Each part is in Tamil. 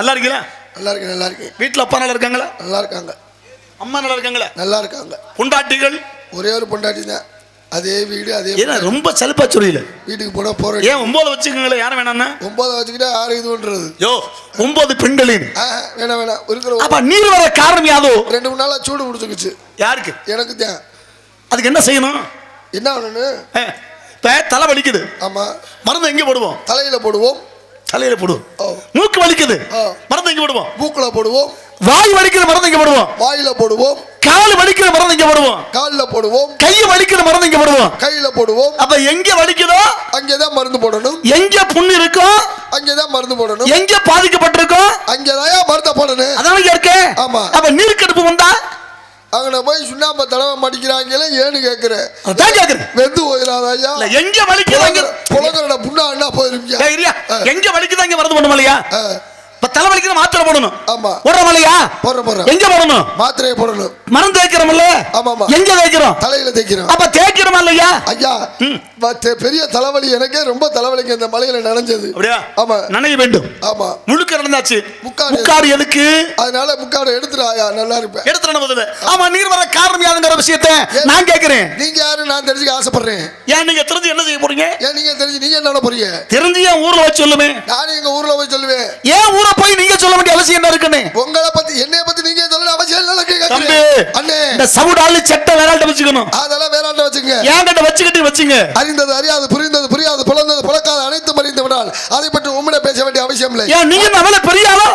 நல்லா இருக்கீங்களா? நல்லா இருக்கேன் நல்லா இருக்கேன். வீட்டுல அப்பா நல்லா இருக்காங்களா? நல்லா இருக்காங்க. அம்மா நல்லா இருக்காங்களா? நல்லா இருக்காங்க. பொண்டாட்டிகள்? ஒரே ஒரு பொண்டாட்டி தான். அதே வீடு அதே ஏன்னா ரொம்ப சலுப்பா சொல்லியில வீட்டுக்கு போனா போறேன் ஏன் ஒன்பது வச்சுக்கோங்களேன் யாரும் வேணாம்னா? ஒன்பதை வச்சுக்கிட்டா ஆறு இது பண்றது? யோ ஒன்பது பெண்களின். வேணாம் வேணாம். இருக்கிற அப்ப நீர் வர காரணம் யாதோ? ரெண்டு மூணு நாளா சூடு பிடிச்சிக்கிச்சு. யாருக்கு? எனக்கு தான். அதுக்கு என்ன செய்யணும்? என்ன இப்ப தலை வலிக்குது. ஆமா. மருந்து எங்க போடுவோம்? தலையில போடுவோம். தலையில போடுவோம். ஓ. மூக்கு வலிக்குது. மருந்து எங்க போடுவோம். மூக்குல போடுவோம். வாய் வலிக்கிற மருந்து எங்க போடுவோம். வாயில போடுவோம். கால் வலிக்கிற மருந்து எங்க போடுவோம். கால்ல போடுவோம். கை வலிக்கிற மருந்து எங்க போடுவோம். கையில போடுவோம். அப்ப எங்க வலிக்குதோ அங்கேதான் மருந்து போடணும். எங்க புண்ணு இருக்கோ அங்கேதான் மருந்து போடணும். எங்க பாதிக்கப்பட்டிருக்கோ அங்கேதான் மருந்த போடணும். அதான இருக்கு ஆமா. அப்ப நீர்க்கடுப்பு வந்தா அங்கே போய் சுண்ணாம்பை தடவை மடிக்கிறாங்களே ஏன்னு கேட்கிறேன் அதான் கேட்குறேன் வெந்து போயிடாத ஐயா. எங்கே வலிக்குதாங்க புலங்கரோட புண்ணா என்ன போயிருக்கீங்க எங்கே வலிக்குதாங்க மருந்து பண்ணுமா இப்ப தலை வலிக்குது மாத்திரை போடணும். ஆமா. போடுறோம் இல்லையா? போடுறேன் போடுறேன் எங்க போடணும்? மாத்திரையை போடணும். மருந்து தேய்க்கிறோம்ல? ஆமா, ஆமா. எங்க தேய்க்கிறோம்? தலையில தைக்கிறோம் அப்ப தேய்க்கிறோமா இல்லையா? ஐயா பெரிய தலைவலி எனக்கே ரொம்ப தலைவலிக்கு இந்த மலையில நனைஞ்சது. அப்படியா? ஆமா. நனைய வேண்டும். ஆமா. முழுக்க நடந்தாச்சு. முக்காடு. முக்காடு எதுக்கு? அதனால முக்காடு எடுத்துரு ஆயா நல்லா இருப்பேன். எடுத்துட்டு முதல்ல. ஆமா நீர் வர காரணம் யாருங்கிற விஷயத்தை நான் கேக்குறேன் நீங்க யாரு? நான் தெரிஞ்சுக்க ஆசைப்படுறேன். ஏன் நீங்க தெரிஞ்சு என்ன செய்ய போறீங்க? ஏன் நீங்க தெரிஞ்சு நீங்க என்ன போறீங்க? தெரிஞ்சு ஏன் ஊர்ல வச்சு சொல்லுமே. நானும் எங்க ஊர்ல போய் சொல்லுவேன். ஏன் ஊரை போய் நீங்க சொல்ல வேண்டிய அவசியம் என்ன இருக்குன்னு? உங்களை பத்தி என்னைய பத்தி நீங்க சொல்ல அவசியம் இல்லை தம்பி அண்ணே. இந்த சவுடாலு சட்டை வேறாட்ட வச்சுக்கணும். அதெல்லாம் வேறாண்ட வச்சுங்க. ஏன் கிட்ட வச்சுக்கிட்டு வச்சுங்க? அறிந்தது அறியாது புரிந்தது புரியாது புலந்தது புலக்காது அனைத்தும் அறிந்து விடால் அதை பற்றி உம்மிட பேச வேண்டிய அவசியம் இல்லை. ஏன் நீங்க நம்மள பெரிய ஆளோ?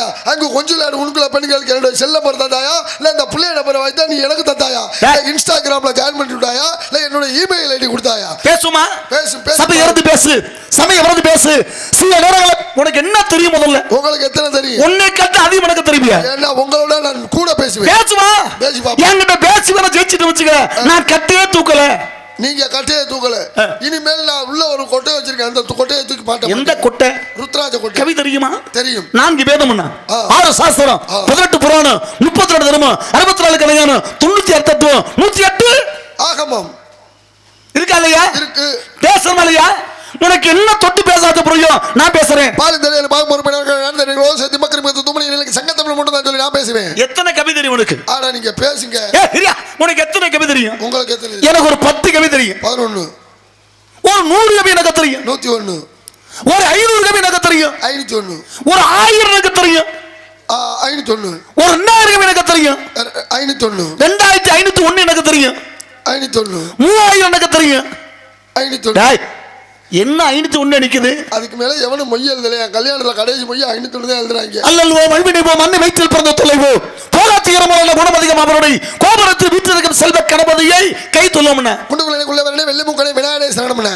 கலைவர் தாயா? அங்கு கொஞ்சம் உனக்குள்ள பெண்களுக்கு என்னுடைய செல்ல நம்பர் தந்தாயா இல்ல இந்த பிள்ளை நம்பரை வாய்த்தா நீ எனக்கு தந்தாயா இன்ஸ்டாகிராம்ல ஜாயின் பண்ணி விட்டாயா இல்ல என்னோட இமெயில் ஐடி கொடுத்தாயா? பேசுமா? பேசு பேசு. பேசு. சமயம் இறந்து பேசு. சில நேரங்கள உனக்கு என்ன தெரியும் முதல்ல? உங்களுக்கு எத்தனை தெரியும்? உன்னை கட்டு அதிகம் எனக்கு தெரியுமியா? ஏன்னா உங்களோட நான் கூட பேசுவேன். பேசுமா? பேசி பாப்போம். என்கிட்ட பேசி வேணா ஜெயிச்சுட்டு வச்சுக்க. நான் கட்டையே தூக்கல. நீங்க கட்டையை தூக்கல. இனிமேல் நான் உள்ள ஒரு கொட்டை வச்சிருக்கேன். அந்த கொட்டையை தூக்கி மாட்டேன் எந்த கொட்டை? கொட்டை கவி தெரியுமா? தெரியும். நான்கு வேதம்னா ஆ. ஆறு சாஸ்திரம். பதினெட்டு புராணம் முப்பத்தி ரெண்டு தர்மம் அறுபத்தி நாலு கலைஞானம் தொண்ணூத்தி எட்டு தத்துவம் நூத்தி எட்டு ஆகமம். இருக்கா இல்லையா? இருக்கு. பேசணுமா இல்லையா? உனக்கு என்ன தொட்டு பேசாத புரியும்? நான் பேசுறேன். பாலின் தலையில் பாகம் பொறுப்பினர் திமக்கரி மீது துமணி நிலைக்கு சங்கத்தமிழ் மட்டும் தான் சொல்லி நான் பேசுவேன். எத்தனை கவி தெரியும் உனக்கு? ஆனா நீங்க பேசுங்க. ஏ இரியா உனக்கு எத்தனை கவி தெரியும்? உங்களுக்கு எத்தனை எனக்கு ஒரு பத்து கவி தெரியும். பதினொன்னு. ஒரு நூறு கவி எனக்கு தெரியும். நூத்தி ஒண்ணு ஒரு ஐநூறு கவி எனக்கு தெரியும். ஐநூத்தி ஒண்ணு ஒரு ஆயிரம் எனக்கு தெரியும். ஐநூத்தி ஒண்ணு ஒரு ரெண்டாயிரம் கவி எனக்கு தெரியும். ஐநூத்தி ஒண்ணு ரெண்டாயிரத்தி ஐநூத்தி ஒண்ணு எனக்கு தெரியும். ஐநூத்தி ஒண்ணு மூவாயிரம் எனக்கு தெரியும். ஐநூத்தி ஒண்ணு என்ன ஐநூத்தி ஒண்ணு நிக்குது அதுக்கு மேல எவனும் மொய் எழுதல. என் கல்யாணத்துல கடைசி மொய் ஐநூத்தி ஒண்ணு தான் எழுதுறாங்க. அல்லல்வோ மண்பினைவோ மண்ணை வயிற்றில் பிறந்த தொலைவோ. போராத்திகரமான குணமதிகம் அவருடைய கோபுரத்தில் வீற்றிருக்கும் செல்வ கணபதியை கை தொல்லமுன குண்டுக்குள்ளே குள்ள வரனே வெள்ளை மூக்கனை விநாயகனை சரணம்ன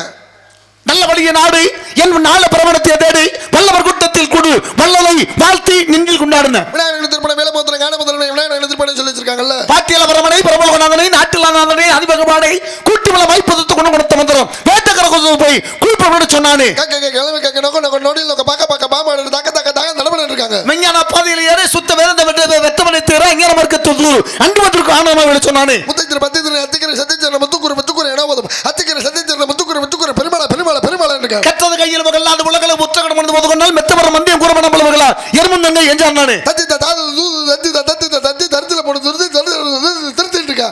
நல்ல வழிய நாடு என் நாள பிரபணத்தை தேடு வல்லவர் கூட்டத்தில் குடு வல்லலை வாழ்த்தி நின்றில் கொண்டாடுன. விநாயகர் திருப்பணம் வேலபோத்திரம் காணபத்திரனை விநாயகர் திருப்பணம் சொல்லி வச்சிருக்காங்கல்ல? பாட்டியல பிரமணை பிரபல அதிபகமானை கூட்டு வளமாய் பொதுத்து கொண்டு கொடுத்த மந்திரம். வேட்டக்கர கொண்டு போய் குறிப்பிட சொன்னானே. கக்க கிழமை பார்க்க பார்க்க பாம்பாடு தாக்க தாக்க இருக்காங்க. மெஞ்ஞான பாதையில் ஏற சுத்த வேறந்த வெத்தமனை தேர இங்கே நம்ம இருக்க தொது அண்டு பத்திற்கு ஆனந்தமாக விட சொன்னானே. முத்தத்திர பத்திர அத்திக்கிற சத்தியச்சரண முத்துக்குரு முத்துக்குரு இடம் அத்திக்கிற சத்தியச்சரண முத்துக்குரு முத்துக்குரு கெட்டது கையில் அந்த உலகல முற்றகடம் வந்து ஒதுக்கொண்டால் மெத்தவர மந்தியம் கூறமன பலவர்களா? எருமன் நங்க எஞ்சான் நானு. தத்தி தாது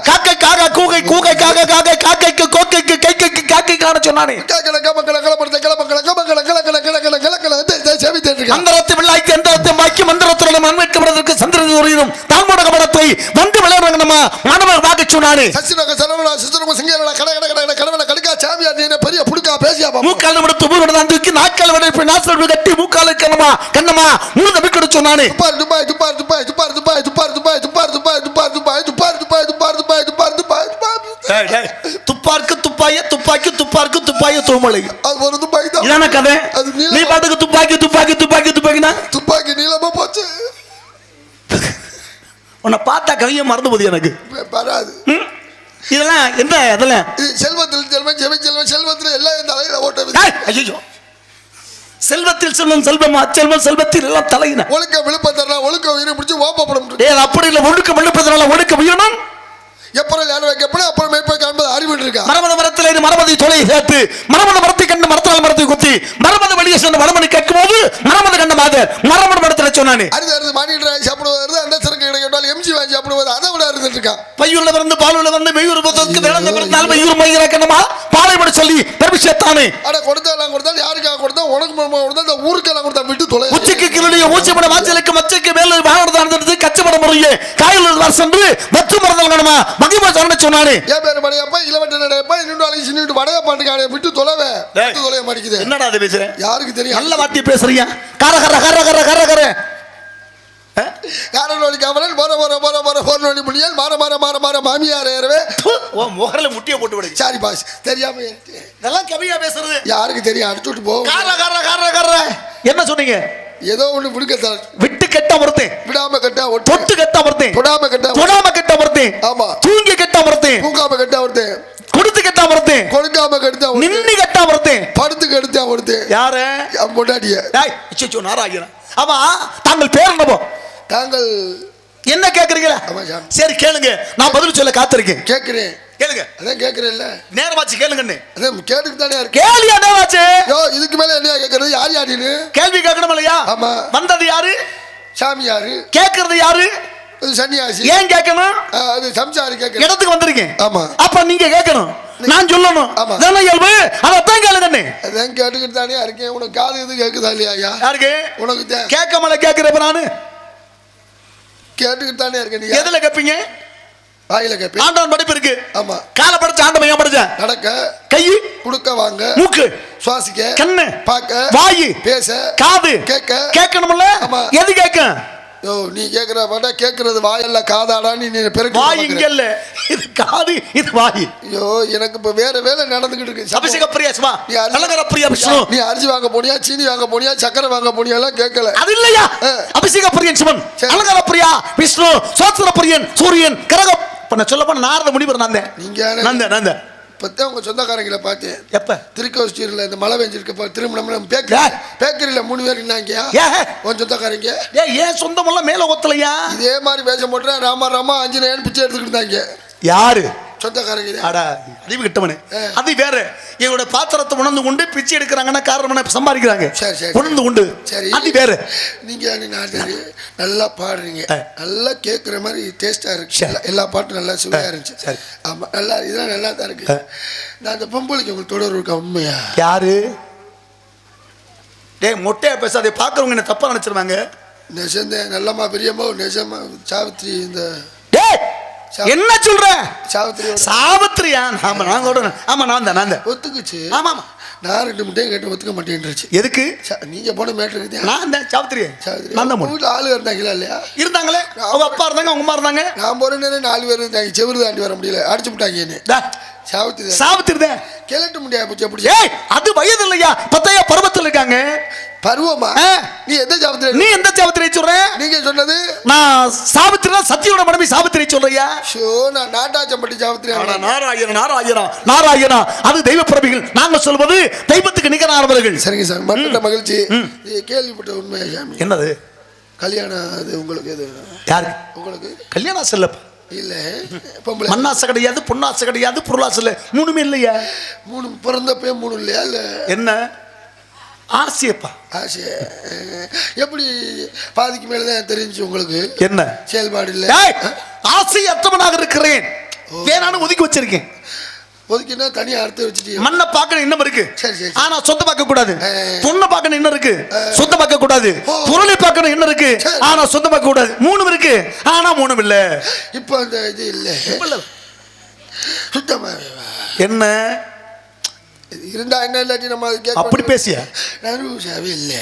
காக்கை கூகை கூகை காக்கை காக்கைக்கு கோக்கைக்கு கைக்கைக்கு காக்கை காண சொன்னானே. கலக்கல கமக்கல கலப்படுத்த கலமக்கல கமக்கல கலக்கல கலக்கல கலக்கல செவித்திட்டு இருக்கா? அந்த ரத்து வில்லாய்க்கு எந்த ரத்து மாய்க்கு மந்திரத்துடன் அன்வைக்கப்படுவதற்கு சந்திரன் வந்து விளையாடணுமா மாணவர் வாக்கு சொன்னானே. சசிநக சரவணா சுத்திரம சிங்கரவனா கட கட கடவன கடுக்கா சாமியா நீ பெரிய புடுக்கா பேசியா மூக்கால் விடுத்து ஊரோட தான் தூக்கி நாக்கால விட கட்டி மூக்கால கண்ணமா கண்ணமா மூணு தப்பிக்கொடு சொன்னானே துப்பார் துப்பாய் துப்பார் துப்பாய் துப்பார் துப்பார் துப்பார் துப்பார் துப்பார் துப்பார் துப்பார் துப்பார் துப்பார் துப்பார் துப்பார் துப்பார் துப்பார் துப்பார் துப்பாருக்கு துப்பாய துப்பாக்கி துப்பாருக்கு துப்பாய தூமலை அது ஒரு துப்பாக்கி தான் இதான கதை. நீ பாட்டுக்கு துப்பாக்கி துப்பாக்கி துப்பாக்கி துப்பாக்கினா துப்பாக்கி நீளமா போச்சு உன்னை பார்த்தா கவியை மறந்து போகுது எனக்கு வராது ம்? இதெல்லாம் என்ன அதெல்லாம்? செல்வத்தில் செல்வன் செவி செல்வன் செல்வத்தில் எல்லாம் இந்த தலையில ஓட்ட ஐயையோ. செல்வத்தில் செல்வம் செல்வம்? அச்செல்வம் செல்வத்தில் எல்லாம் தலையின ஒழுக்க விழுப்பம் தரலாம் ஒழுக்க உயிரை பிடிச்சி ஓப்பப்படும். அப்படி இல்லை. ஒழுக்கம் எழுப்பதனால ஒழுக்க உயரணும். எப்பறம் லேட வைக்க அப்புறம் மேய்ப்பை காண்பது அறிவு இருக்கா மரமத மரத்தில் இரு மரமதி தொலையை சேர்த்து மரமத மரத்தை கண்டு மரத்தால் மரத்தை குத்தி மரமத வெளியே சென்று மரமணி கேட்கும் போது மரமத கண்ட மாதர் மரமத மரத்தில் சொன்னானே. அறுது மானிட்டு வாங்கி சாப்பிடுவது அந்த சரக்கு கிடைக்க கேட்டால் எம்ஜி வாங்கி சாப்பிடுவது அதை விட அறுந்துட்டு இருக்கான் பையுள்ள பிறந்து பாலுள்ள வந்து மெய்யூர் புத்தகத்துக்கு விளங்க பிறந்தால் மெய்யூர் மயிர கண்ணமா பாலைப்பட சொல்லி பெருமிஷத்தானே ஆனா கொடுத்தா எல்லாம் கொடுத்தா யாருக்காக கொடுத்தா உனக்கு கொடுத்தா இந்த ஊருக்கெல்லாம் கொடுத்தா விட்டு தொலை. உச்சிக்கு கிருடைய ஊச்சிப்பட மாச்சலுக்கு மச்சைக்கு மேல வாகனத்தை கச்சப்பட முறையே சென்று வெற்று மரதல் கணமா? மகிமா சொன்ன சொன்னானே ஏன் பேர் மடையப்பா இளவட்ட நடையப்பா இன்னும் அழைச்சி சின்னிட்டு வடைய பாட்டுக்கான விட்டு தொலைவே. விட்டு தொலைய மாட்டேங்குது என்னடா அது பேசுறேன் யாருக்கு தெரியும்? நல்ல வார்த்தையை பேசுறியா கர கர கர கர கர கர. காரன் வழி காவலன்? போற போற போற போற போர் வழி முடியால் மாற மாற மாற மாற மாமியார் ஏறவே. ஓ முகர்ல முட்டிய போட்டு விடு. சாரி பாஸ் தெரியாம. இதெல்லாம் கவியா பேசுறது. யாருக்கு தெரியும்? அடிச்சு விட்டு போ. கர கர கர கர. என்ன சொன்னீங்க? ஏதோ விட்டு கெட்ட ஒருத்தன் விடாம கட்டா ஒட்டு. தொட்டு கெட்ட ஒருத்தன் தொடாம கட்டா தொடாம கெட்ட ஒருத்தன் ஆமா. தூங்கி கெட்ட ஒருத்தன் தூக்காம கட்டா ஒருத்தன் கொடுத்து கெட்ட ஒருத்தன் கொடுக்காம கெடுத்தா நின்னு கெட்ட ஒருத்தன் படுத்து கெடுத்தா ஒருத்தன் யாரு? பொண்டாட்டிய. டேய் இச்சோ நாராயணன். ஆமா தாங்கள் பேர் தாங்கள். என்ன கேக்குறீங்களா? சரி கேளுங்க. நான் பதில் சொல்ல காத்திருக்கேன். கேட்கிறேன் கேளுங்க. அதான் கேட்கிறேன்ல நேரமாச்சு கேளுங்கன்னு. அதான் கேட்டுக்கு தானே இருக்கு கேள்வி நேரமாச்சு? இதுக்கு மேல என்ன கேட்கறது யார் யாருன்னு கேள்வி கேட்கணும் இல்லையா ஆமா. வந்தது யாரு? சாமி யாரு? கேக்குறது யாரு? சன்னியாசி. ஏன் கேட்கணும் அது சம்சாரி கேட்கறது இடத்துக்கு வந்திருக்கேன் ஆமா. அப்ப நீங்க கேட்கணும் நான் சொல்லணும். தானே இயல்பு? அதைத்தான் கேளுங்கண்ணே. அதான் கேட்டுக்கிட்டு தானே இருக்கேன். உனக்கு காது எது கேட்குதா இல்லையா ஐயா? யாருக்கு? உனக்கு தான் கேட்காமல கேட்கிறப்ப நானு? கேட்டுக்கிட்டு தானே இருக்க நீ எதுல கேட்பீங்க வாயில கேட்பேன் ஆண்டவன் படிப்பு இருக்கு. ஆமா. காலை படிச்ச ஆண்டவன் ஏன் படிச்ச? நடக்க கை குடுக்க வாங்க மூக்கு சுவாசிக்க கண்ணு பார்க்க வாயு பேச காது கேட்க. கேட்கணும்ல. எது கேட்கும்? யோ நீ கேட்குற மாட்டா கேட்கறது வாயல்ல காதாடான்னு நீ பெருக்கு வாய் இங்க இல்ல. இது காது இது வாய். ஐயோ எனக்கு இப்ப வேற வேலை நடந்துகிட்டு இருக்கு. அபிஷேக பிரியா சிவா நீ அலங்கர பிரியா விஷ்ணு. நீ அரிசி வாங்க போனியா சீனி வாங்க போனியா சக்கரை வாங்க போனியா எல்லாம் கேட்கல. அது இல்லையா. அபிஷேக பிரியன் சிவன். அலங்கர பிரியா விஷ்ணு சோத்திர பிரியன் சூரியன் கரகம். இப்ப நான் சொல்ல போன நாரத முனிவர் நான் நீங்க நந்த நந்த இப்பதான் உங்க சொந்தக்காரங்களை பார்த்தேன். எப்ப? திருக்கோஷ்டியில் இந்த மழை பெஞ்சிருக்க திருமணம் பேக்கரி? பேக்கரியில் மூணு பேர் ஏ உன் சொந்தக்காரங்க. ஏ ஏன் சொந்தமெல்லாம் மேல ஒத்தலையா? இதே மாதிரி வேஷம் போட்டு ராமா ராமா அஞ்சனையான்னு பிச்சை எடுத்துக்கிட்டு இருந்தாங்க. யாரு? சொந்தக்காரங்க. அடா அறிவு கிட்டவனு. அது வேற எங்களோட பாத்திரத்தை உணர்ந்து கொண்டு பிச்சை எடுக்கிறாங்கன்னா காரணம்? சம்பாதிக்கிறாங்க சரி, சரி. உணர்ந்து கொண்டு சரி அது வேற நீங்க நாட்டாரு நல்லா பாடுறீங்க. நல்லா கேட்குற மாதிரி டேஸ்டா இருக்கு சரி. எல்லா- பாட்டும் நல்லா சுவையா இருந்துச்சு சரி. ஆமா நல்லா இதெல்லாம் நல்லா தான் இருக்கு. நான் அந்த பொம்பளைக்கு உங்களுக்கு தொடர்பு இருக்கா உண்மையா யாரு டேய் மொட்டையா பேசாதே பாக்குறவங்க என்ன தப்பா நினைச்சிருவாங்க நெசந்த நல்லம்மா பெரியம்மா நெசம்மா சாவித்ரி இந்த டேய் என்ன சொல்ற? சாவித்ரி சாவித்திரியா? ஆமா நான் சொல்றேன். ஆமா நான் தான் நான் ஒத்துக்குச்சு. ஆமா ஆமா. நான் ரெண்டு முட்டையும் கேட்டு ஒத்துக்க மாட்டேன்ருச்சு எதுக்கு? நீங்க போன மேட்ருக்கு நான் தான் சாவித்திரி. நான் தான். வீட்டில் ஆளு இருந்தாங்களா இல்லையா? இருந்தாங்களே? அவங்க அப்பா இருந்தாங்க அவங்க அம்மா இருந்தாங்க? நான் போற நேரம் நாலு பேர் இருந்தாங்க. செவரு தாண்டி வர முடியல. அடிச்சு விட்டாங்க சாவித்திரி தான் கிளட்ட முடியாது பிடிச்ச பிடிச்ச ஏய் அது வயது இல்லையா பத்தையா பருவத்தில் இருக்காங்க. பருவமா. நீ எந்த சாவித்ரி நீ எந்த சாவித்திரி சொல்ற? நீங்க சொன்னது? நான் சாவித்திரி சத்தியோட மனைவி சாவித்திரி சொல்றியா? ஷோ நான் நாட்டாச்சம்பட்டி சாவித்ரி ஆனா நாராயணா நாராயணா நாராயணா. அது தெய்வ பிரபிகள். நாங்க சொல்வது தெய்வத்துக்கு நிகரானவர்கள். சரிங்க சார் மற்ற மகிழ்ச்சி. கேள்விப்பட்ட உண்மையா சாமி? என்னது? கல்யாணம் அது உங்களுக்கு இது யாரு? உங்களுக்கு? கல்யாணம் செல்லப்ப இல்ல. மண்ணாசை கிடையாது பொன்னாசை கிடையாது பொருளாசை இல்லை. மூணுமே இல்லையா? மூணு பிறந்தப்பே மூணு இல்லையா இல்ல? என்ன? ஆசையப்பா. ஆசை. எப்படி பாதிக்கு மேலதான் தெரிஞ்சு உங்களுக்கு? என்ன? செயல்பாடு இல்ல. ஏய், ஆசையற்றவனாக இருக்கிறேன். வேணான்னு ஒதுக்கி வச்சிருக்கேன். ஒதுக்கினா தனியா அறுத்து வச்சுட்டு மண்ணை பார்க்கணும் இன்னும் இருக்கு. சரி, சரி. ஆனா சொந்த பார்க்க கூடாது. பொண்ணை பார்க்கணும் இன்னும் இருக்கு. சொந்த பார்க்க கூடாது. பொருளை பார்க்கணும் இன்னும் இருக்கு. ஆனா சொந்த பார்க்க கூடாது. மூணும் இருக்கு. ஆனா மூணும் இல்ல. இப்போ அந்த இது இல்ல. சுத்தமா என்ன? இருந்தா என்ன இல்லாட்டி நம்ம அப்படி பேசிய? நறுசாவே இல்லை.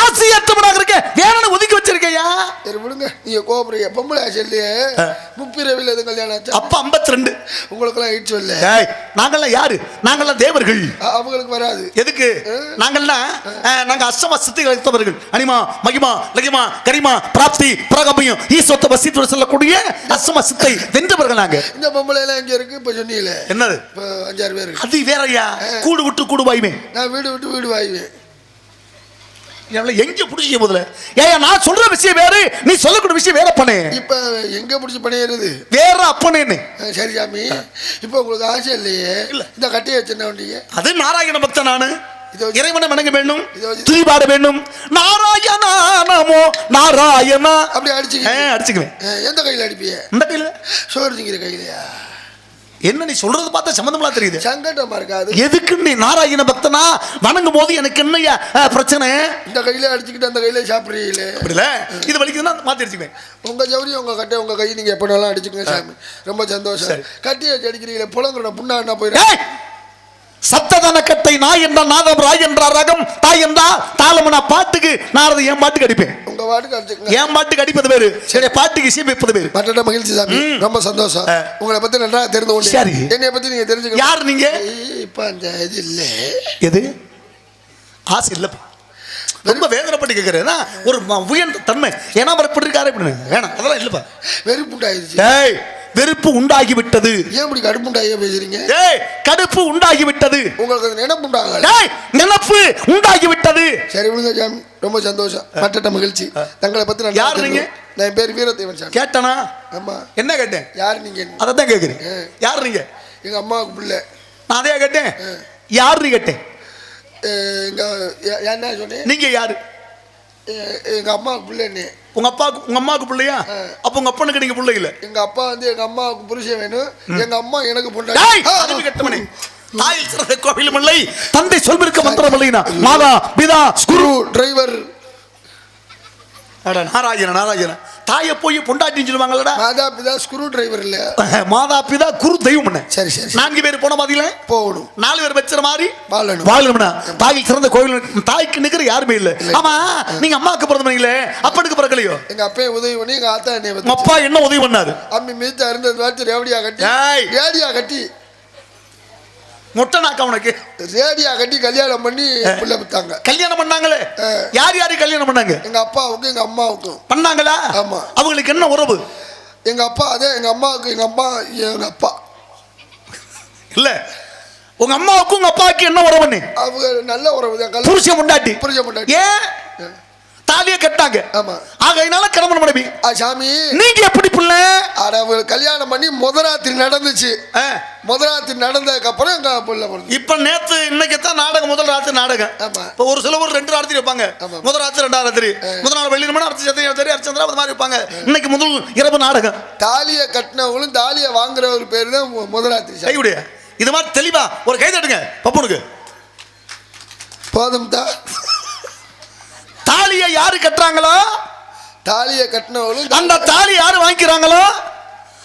ஏய் ஆசையற்றவனாக இருக்க. வேணும்னு ஒதுக்கி வச்சிருக்கையா? சரி விடுங்க. நீங்க கோபுரிய பொம்பளை ஆசை இல்லையே முப்பிரவியில் எதுவும் கல்யாணம் ஆச்சா? அப்ப 52 உங்களுக்கெல்லாம் இடிச்சு வரல ஏய் நாங்கெல்லாம் யாரு? நாங்கெல்லாம் தேவர்கள். அவங்களுக்கு வராது. எதுக்கு? நாங்கள்லாம் அஹ், நாங்க அஷ்டம சித்திகளை எடுத்தவர்கள். அனிமா மகிமா லகிமா கரிமா பிராப்தி பிரகமியம் ஈஸ்வத்த வசித்து சொல்லக்கூடிய அஷ்டம சித்தை வென்றவர்கள் நாங்க. இந்த பொம்பளை எல்லாம் இங்க இருக்கு இப்ப சொன்னீங்களே. என்னது? அஞ்சாறு பேர் அது வேறயா? கூடு விட்டு கூடு வாயுமே. நான் வீடு விட்டு வீடு வாங்குவேன் எவ்வளவு எங்க புடிச்சிக்க முதல்ல? ஏயா நான் சொல்ற விஷயம் வேறு நீ சொல்லக்கூடிய விஷயம் வேற பண்ணு இப்ப எங்க பிடிச்சி பண்ணிடுறது? வேற அப்பனேன்னு. சரி சாமி. இப்போ உங்களுக்கு ஆசை இல்லையே? இல்ல. இந்த கட்டியை வச்சிருந்த வண்டிங்க அது நாராயண பக்தன் நானு. இறைவனை வணங்க வேண்டும். துதிபாட வேண்டும். நாராயணா. நமோ நாராயணா அப்படி அடிச்சுக்க அடிச்சுக்குவேன் எந்த கையில் அடிப்பிய? இந்த கையில. சோறு திங்கிற கையிலையா? என்ன நீ சொல்றது பார்த்தா சம்மந்தமா தெரியுது. சங்கடமா இருக்காது எதுக்கு நீ நாராயண பக்தனா? வணங்கும் போது எனக்கு என்னய்யா ஆ, பிரச்சனை? இந்த கையில அடிச்சுக்கிட்டு அந்த கையில சாப்பிடுறீங்களே? அப்படில இது வலிக்குதுன்னா மாத்தி அடிச்சுக்குவேன். உங்க ஜவுரி உங்க கட்டை உங்க கை நீங்க எப்ப வேணாலும் அடிச்சுக்கங்க சாமி. ரொம்ப சந்தோஷம். கட்டி வச்சு அடிக்கிறீங்களே புலங்குற புண்ணா என்ன போயிடும் ஏய்! சப்ததன கட்டை நாய் என்ற நாதம் ராய் என்ற ரகம் தாய் என்றா தாளமனா பாட்டுக்கு நான் அதை என் பாட்டுக்கு அடிப்பேன்? அடிச்சுக்கங்க. என் பாட்டுக்கு அடிப்பது பேரு சரி. பாட்டுக்கு இசை வைப்பது பேரு மற்ற மகிழ்ச்சி சாமி. ரொம்ப சந்தோஷம். உங்களை பத்தி நல்லா தெரிந்து கொண்டு சரி. என்னைய பத்தி நீங்க தெரிஞ்சுக்கணும். யார் நீங்க? இப்ப அந்த இது இல்ல. எது? ஆசை இல்லப்பா. ரொம்ப வேதனைப்பட்டு கேட்கறேன் ஒரு உயர்ந்த தன்மை. ஏன்னா அவர் இப்படி இருக்காரு இப்படின்னு வேணாம் அதெல்லாம் இல்லப்பா. வெறுப்புண்டாயிருச்சு ஏய் வெறுப்பு உண்டாகி விட்டது ஏன் இப்படி கடுப்புண்டாயே பேசுறீங்க? ஏய் கடுப்பு உண்டாகி விட்டது உங்களுக்கு அது நினைப்புண்டாகல ஏய் நினப்பு உண்டாகி விட்டது சரி விடுங்க சாமி. ரொம்ப சந்தோஷம். மற்ற மகிழ்ச்சி. தங்களை பத்தி யார் நீங்க? நான் என் பேர் வீரத்தேவன் சாமி. கேட்டனா? ஆமா. என்ன கேட்டேன்? யார் நீங்க? அதை தான் கேட்குறேன். யார் நீங்க? எங்க அம்மாவுக்கு பிள்ளை. நான் அதையா கேட்டேன்? யார் கேட்டேன்? எங்க என்ன சொன்னேன்? நீங்க யாரு? எங்க அம்மாவுக்கு பிள்ளைன்னு. உங்க அப்பாவுக்கு உங்க அம்மாவுக்கு பிள்ளையா. அப்ப உங்க அப்பனுக்கு நீங்க பிள்ளை இல்ல? எங்க அப்பா வந்து எங்க அம்மாவுக்கு புருஷன் வேணும். எங்க அம்மா எனக்கு பொண்டாட்டி. கெட்டவனே. தாயில் சிறந்த கோவிலும் இல்லை. தந்தை சொல்விருக்க மந்திரம் இல்லைனா. மாதா பிதா குரு. டிரைவர் நாராயண நாராயண தாயை போய் பொண்டாட்டின்னு சொல்லுவாங்கல்லடா. மாதா பிதா ஸ்க்ரூ டிரைவர் இல்ல. மாதா பிதா குரு தெய்வம் என்ன சரி சரி. நான்கு பேர் போன மாதிரில? போகணும். நாலு பேர் வச்சுற மாதிரி? வாழணும். வாழணும்னா? தாயில் சிறந்த கோவில் தாய்க்கு நிகர் யாருமே இல்ல. ஆமா நீங்க அம்மாவுக்கு பிறந்தவங்களே அப்பனுக்கு பிறக்கலையோ? எங்க அப்பையும் உதவி பண்ணி எங்க ஆத்தா என்னை அப்பா என்ன உதவி பண்ணாரு? அம்மி மீத்த இருந்தது வாச்சு ரேவடியா கட்டி. ரேடியா கட்டி. மொட்டை நாக்கா உனக்கு? ரேடியா கட்டி கல்யாணம் பண்ணி பிள்ளை வித்தாங்க. கல்யாணம் பண்ணாங்களே. யார் யாரு கல்யாணம் பண்ணாங்க? எங்க அப்பாவுக்கும் எங்க அம்மாவுக்கும். பண்ணாங்களா? ஆமா. அவங்களுக்கு என்ன உறவு? எங்க அப்பா அதே எங்க அம்மாவுக்கு எங்க அம்மா எங்க அப்பா. இல்ல. உங்க அம்மாவுக்கும் உங்க அப்பாவுக்கு என்ன உறவுன்னு? அவங்க நல்ல உறவு தான் புருஷன் முண்டாட்டி புருஷன் பொண்டாட்டி. ஏன்? தாலிய கட்டாங்க. ஆமா. ஆகையினால கணவன் மனைவி சாமி. நீங்க எப்படி புள்ள? அட அவங்க கல்யாணம் பண்ணி முதராத்திரி நடந்துச்சு. முதராத்திரி நடந்ததுக்கு அப்புறம் எங்க பிள்ளை பிறந்து இப்ப நேத்து இன்னைக்கு தான் நாடகம் முதல் ராத்திரி நாடகம். ஆமா. இப்ப ஒரு சில ஒரு ரெண்டு ராத்திரி வைப்பாங்க. முதல் ராத்திரி ரெண்டாம் ராத்திரி. முதல் நாள் வெள்ளி மணி அடுத்த சத்தியம் சரி அர்ச்சந்திரா அது மாதிரி வைப்பாங்க. இன்னைக்கு முதல் இரவு நாடகம். தாலியை கட்டினவங்களும் தாலியை வாங்குற ஒரு பேர் தான் மு- முதராத்திரி சாமி. கைவிடைய இது மாதிரி தெளிவா ஒரு கை தட்டுங்க பப்புனுக்கு. போதும் தான் தாலியை யாரு கட்டுறாங்களோ? தாலியை கட்டினவங்களும் அந்த தாலி யாரு வாங்கிக்கிறாங்களோ?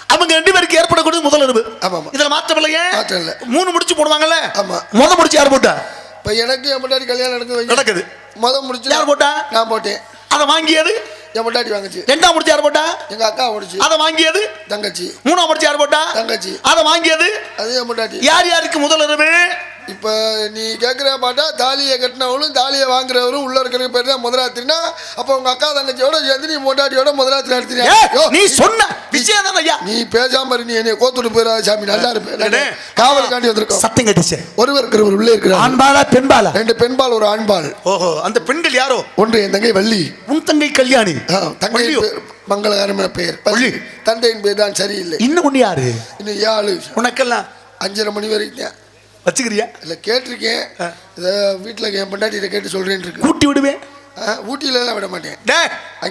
அவங்க ரெண்டு பேருக்கு ஏற்படக்கூடிய முதல் இரவு ஆமா, ஆமா. இதுல மாற்றம் இல்லையே? மாற்றம் இல்ல. மூணு முடிச்சு போடுவாங்கல்ல? ஆமா. முத முடிச்சு யார் போட்டா? இப்போ எனக்கு என் பொண்டாட்டி கல்யாணம் வைங்க. நடக்குது. முத முடிச்சு யார் போட்டா? நான் போட்டேன். அதை வாங்கியது? என் பொண்டாட்டி வாங்குச்சு. ரெண்டாம் முடிச்சு யார் போட்டா? எங்க அக்கா முடிச்சு அதை வாங்கியது? தங்கச்சி. மூணாம் முடிச்சு யார் போட்டா? தங்கச்சி. அதை வாங்கியது? அது என் பொண்டாட்டி. யார் யாருக்கு முதல் இரவு இப்போ நீ கேட்குற மாட்டா தாலியை கட்டினவளும் தாலியை வாங்குறவரும் உள்ள இருக்கிற பேர் தான் முதராத்திரினா அப்போ உங்க அக்கா தங்கச்சியோட சேர்ந்து நீ பொண்டாட்டியோட முதராத்திரி ஏ, நடத்தினா நீ சொன்ன விஷயம் தான் ஐயா? நீ பேசாம நீ என்னை கோத்துட்டு போயிடாத சாமி நல்லா இருப்பேன். காவல் காண்டி வந்திருக்கோம். சத்தம் கட்டுச்சு. ஒருவர் இருக்கிறவர் உள்ளே இருக்கிறார். ஆண்பாளா பெண்பாளா ரெண்டு பெண்பால் ஒரு ஆண்பால். ஓஹோ அந்த பெண்கள் யாரோ? ஒன்று என் தங்கை வள்ளி. உன் தங்கை கல்யாணி? பேர் மங்களகரமான பெயர் வள்ளி. தந்தையின் பேர் தான் சரியில்லை. இன்னும் ஒண்ணு யாரு? இன்னும் ஏழு. உனக்கெல்லாம்? அஞ்சரை மணி வரைக்கும். வச்சுக்கிறியா? இல்லை கேட்டிருக்கேன். இதை வீட்டில் என் பொண்டாட்டிகிட்ட கேட்டு சொல்கிறேன்னு இருக்கு கூட்டி விடுவேன். ஊட்டியிலலாம் விட மாட்டேன். டே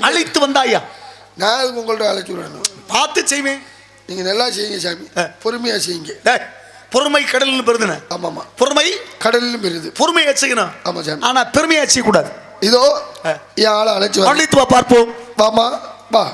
அழைத்து வந்தாயா? நான் அதுக்கு உங்கள்ட்ட அழைச்சி விடணும்? பார்த்து செய்வேன். நீங்கள் நல்லா செய்யுங்க சாமி. பொறுமையாக செய்யுங்க. டே பொறுமை கடலில் பெருதுன ஆமாம்மா. பொறுமை கடலிலும் பெருது பொறுமையை வச்சுக்கணும் ஆமாம் சாமி. ஆனா பெருமையை வச்சுக்க கூடாது இதோ. என் ஆளை அழைச்சி அழைத்து வா பார்ப்போம். வாமா வா.